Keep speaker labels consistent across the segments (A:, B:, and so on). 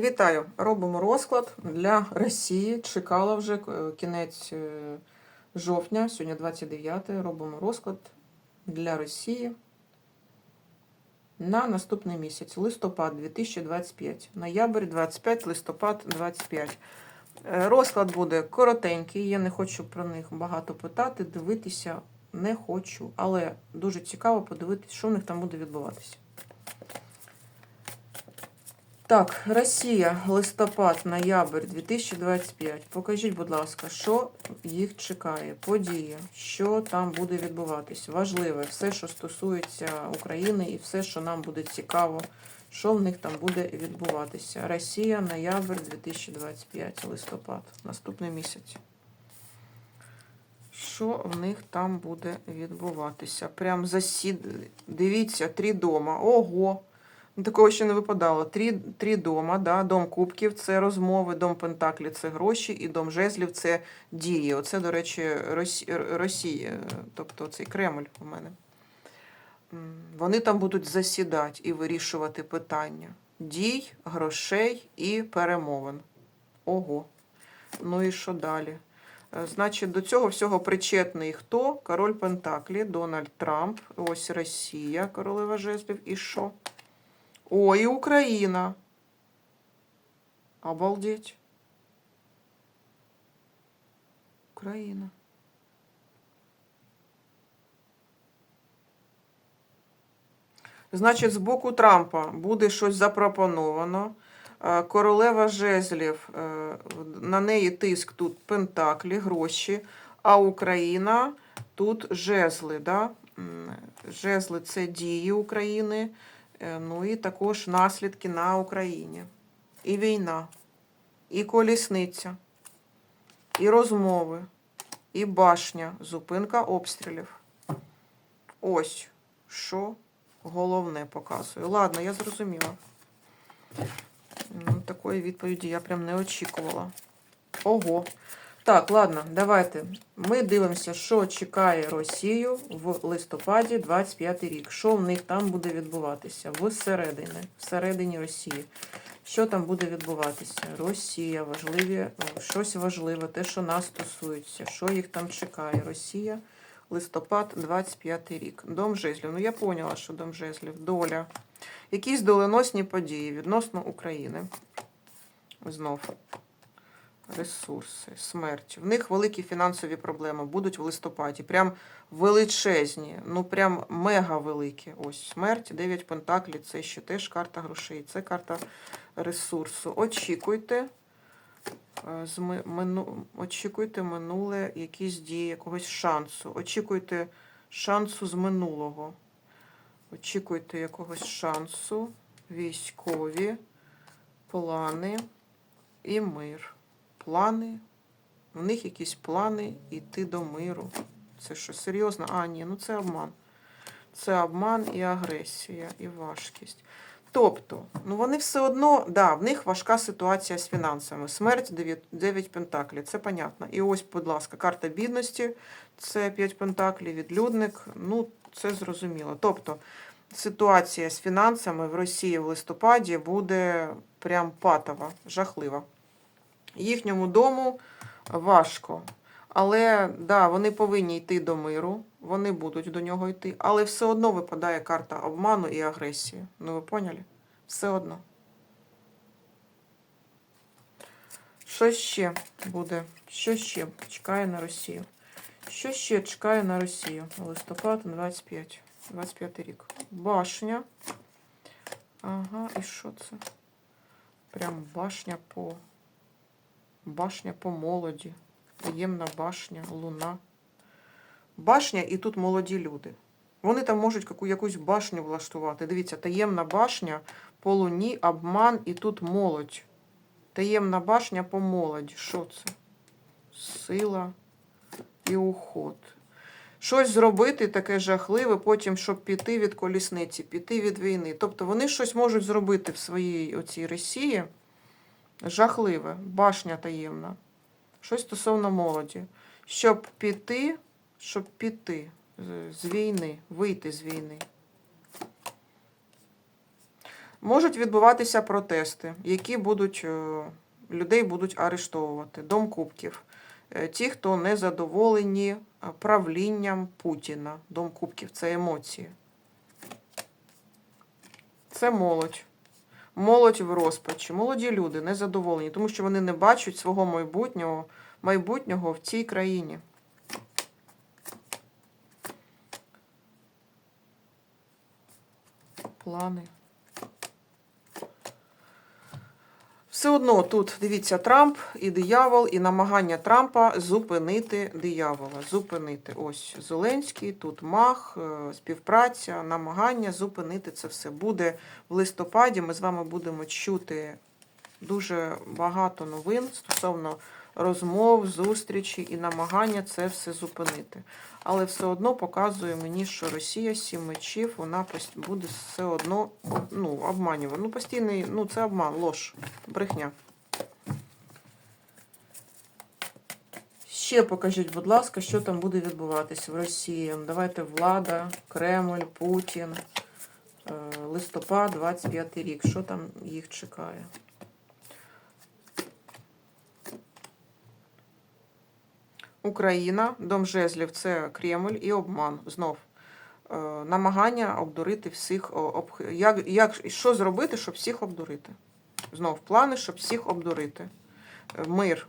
A: Вітаю! Робимо розклад для Росії. Чекала вже е, кінець е, жовтня, сьогодні 29. Робимо розклад для Росії на наступний місяць, листопад 2025. Ноябрь 25, листопад 25. Е, Розклад буде коротенький, я не хочу про них багато питати, дивитися не хочу, але дуже цікаво подивитися, що в них там буде відбуватися. Так, Росія, листопад, ноябрь 2025. Покажіть, будь ласка, що їх чекає, події, що там буде відбуватись. Важливе, все, що стосується України, і все, що нам буде цікаво, що в них там буде відбуватися. Росія, ноябрь 2025, листопад, наступний місяць. Що в них там буде відбуватися? Прям засід. Дивіться, три дома. Ого! Такого ще не випадало. Три, три дома, да? дом кубків це розмови, дом Пентаклі це гроші, і дом жезлів це дії. Оце, до речі, Росія, тобто цей Кремль у мене. Вони там будуть засідати і вирішувати питання дій, грошей і перемовин. Ого. Ну і що далі? Е, Значить, до цього всього причетний хто? Король Пентаклі, Дональд Трамп, ось Росія, королева жезлів, і що? О, і Україна. Обалдеть. Україна. Значить, з боку Трампа буде щось запропоновано. Е, Королева жезлів, е, на неї тиск тут пентаклі, гроші, а Україна тут жезли. Да? Жезли це дії України. Е, Ну і також наслідки на Україні. І війна, і колісниця, і розмови, і башня, зупинка обстрілів. Ось що головне показую. Ладно, я зрозуміла. Ну, такої відповіді я прям не очікувала. Ого. Так, ладно, давайте. Ми дивимося, що чекає Росію в листопаді 25 рік. Що в них там буде відбуватися? Всередині, всередині Росії. Що там буде відбуватися? Росія, важливі, щось важливе, те, що нас стосується, що їх там чекає. Росія, листопад, 25 рік. Дом жезлів. Ну, я поняла, що дом жезлів. Доля. Якісь доленосні події відносно України. Знов ресурси, смерть. В них великі фінансові проблеми будуть в листопаді. Прям величезні, ну прям мега великі. Ось смерть, 9 пентаклів, це ще теж карта грошей, це карта ресурсу. Очікуйте. е, Очікуйте минуле якісь дії, якогось шансу. Очікуйте шансу з минулого. Очікуйте якогось шансу, військові, плани і мир. Плани. У них якісь плани йти до миру. Це що, серйозно? А, ні, ну це обман. Це обман і агресія, і важкість. Тобто, ну вони все одно, да, в них важка ситуація з фінансами. Смерть 9, 9 пентаклів, це понятно. І ось, будь ласка, карта бідності, це 5 пентаклів, відлюдник, ну це зрозуміло. Тобто, ситуація з фінансами в Росії в листопаді буде прям патова, жахлива. Їхньому дому важко. Але да, вони повинні йти до миру, вони будуть до нього йти, але все одно випадає карта обману і агресії. Ну ви поняли? Все одно. Що ще буде? Що ще чекає на Росію? Що ще чекає на Росію? Листопад 25. 25 рік. Башня. Ага, і що це? Прям башня по. Башня по молоді. Таємна башня, луна. Башня і тут молоді люди. Вони там можуть яку, якусь башню влаштувати. Дивіться, таємна башня по луні, обман і тут молодь. Таємна башня по молоді. Що це? Сила і уход. Щось зробити таке жахливе, потім, щоб піти від колісниці, піти від війни. Тобто вони щось можуть зробити в своїй оцій Росії. Жахливе, башня таємна. Щось стосовно молоді. Щоб піти, щоб піти з- війни, вийти з війни. Можуть відбуватися протести, які будуть е, людей будуть арештовувати. Дом кубків. Е, Ті, хто не задоволені правлінням Путіна. Дом кубків це емоції. Це молодь. Молодь в розпачі. Молоді люди незадоволені, тому що вони не бачать свого майбутнього, майбутнього в цій країні. Плани. Все одно тут дивіться Трамп і диявол, і намагання Трампа зупинити диявола. Зупинити. Ось Зеленський, тут мах, е, співпраця, намагання зупинити це все. Буде в листопаді. Ми з вами будемо чути дуже багато новин стосовно розмов, зустрічі і намагання це все зупинити. Але все одно показує мені, що Росія сім мечів, вона буде все одно ну, обманювати. Ну, постійний, ну це обман, лож, брехня. Ще покажіть, будь ласка, що там буде відбуватися в Росії. Давайте влада, Кремль, Путін, е, листопад, 25 рік. Що там їх чекає? Україна, Дом жезлів це Кремль і обман. Знов. Е, намагання обдурити всіх. Як, як, що зробити, щоб всіх обдурити? Знов плани, щоб всіх обдурити. Е, Мир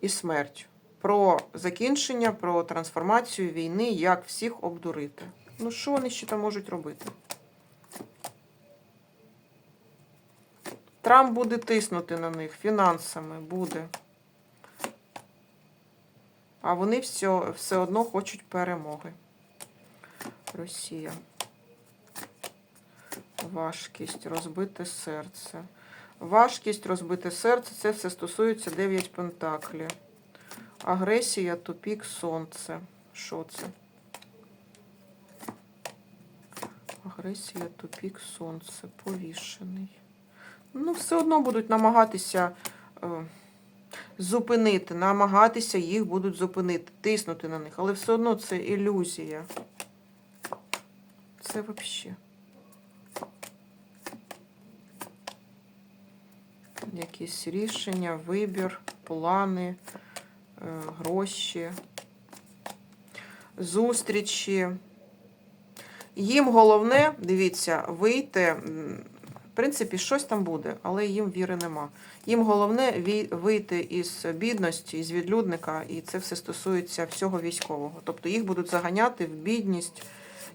A: і смерть. Про закінчення, про трансформацію війни, як всіх обдурити. Ну, що вони ще там можуть робити? Трамп буде тиснути на них фінансами, буде. А вони все, все одно хочуть перемоги. Росія. Важкість, розбите серце. Важкість, розбите серце це все стосується 9 пентаклів. Агресія, тупік, сонце. Що це? Агресія, тупік, сонце. Повішений. Ну, все одно будуть намагатися. Зупинити, намагатися їх будуть зупинити, тиснути на них, але все одно це ілюзія. Це взагалі. Якісь рішення, вибір, плани, е, гроші, зустрічі. Їм головне, дивіться, вийти. В принципі, щось там буде, але їм віри нема. Їм головне вийти із бідності, із відлюдника, і це все стосується всього військового. Тобто їх будуть заганяти в бідність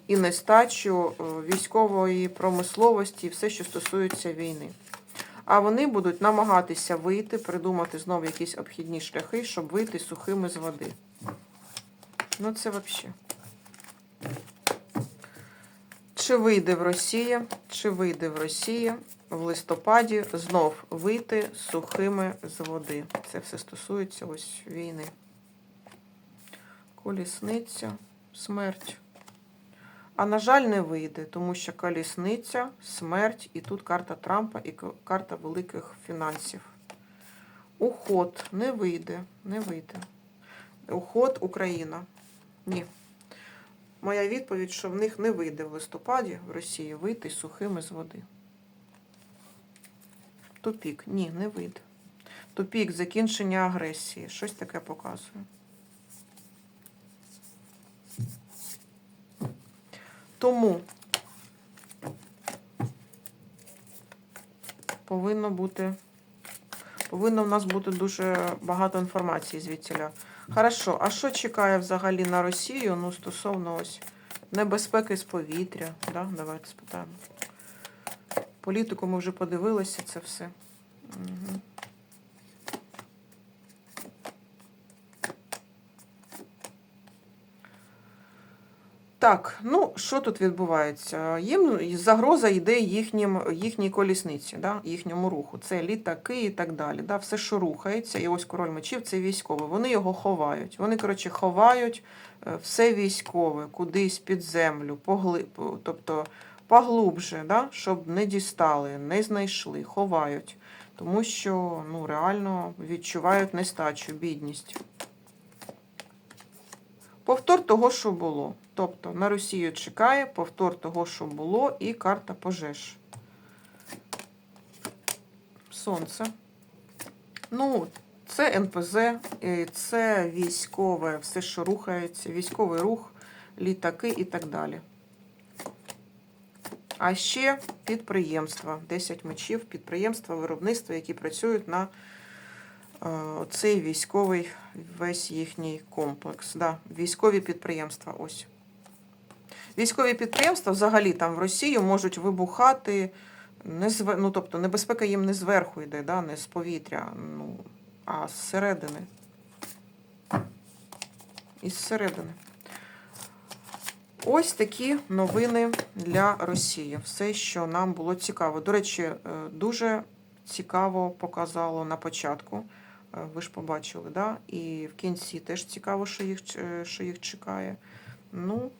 A: і нестачу е, військової промисловості, і все, що стосується війни. А вони будуть намагатися вийти, придумати знову якісь обхідні шляхи, щоб вийти сухими з води. Ну, це взагалі. Чи вийде в Росії, чи вийде в Росії в листопаді знов вийти сухими з води. Це все стосується ось війни. Колісниця, смерть. А на жаль, не вийде, тому що колісниця, смерть, і тут карта Трампа і карта великих фінансів. Уход не вийде, не вийде. Уход Україна. Ні. Моя відповідь, що в них не вийде в листопаді в Росії вийти сухими з води. Тупік. Ні, не вийде. Тупік, закінчення агресії. Щось таке показує. Тому повинно бути. Повинно в нас бути дуже багато інформації звідсіля. Хорошо, а що чекає взагалі на Росію? Ну, стосовно ось небезпеки з повітря. Да? Давайте спитаємо. Політику ми вже подивилися це все. Угу. Так, ну що тут відбувається? Їм загроза йде їхнім, їхній колісниці, да? їхньому руху. Це літаки і так далі. Да? Все, що рухається, і ось король мечів це військове. Вони його ховають. Вони, коротше, ховають е, все військове кудись під землю, погли... тобто поглубже, да? щоб не дістали, не знайшли, ховають. Тому що ну, реально відчувають нестачу, бідність. Повтор того, що було. Тобто на Росію чекає повтор того, що було, і карта пожеж. Сонце. Ну, це НПЗ, це військове, все, що рухається, військовий рух, літаки і так далі. А ще підприємства, 10 мечів, підприємства, виробництва, які працюють на е, цей військовий весь їхній комплекс. Да, військові підприємства. Ось. Військові підприємства взагалі там в Росії можуть вибухати. Не зве- ну, тобто небезпека їм не зверху йде, да, не з повітря, ну, а зсередини. Із середини. Ось такі новини для Росії. Все, що нам було цікаво. До речі, е, дуже цікаво показало на початку. Е, Ви ж побачили, да? І в кінці теж цікаво, що їх, е, що їх чекає. Ну,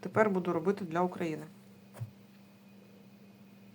A: тепер буду робити для України.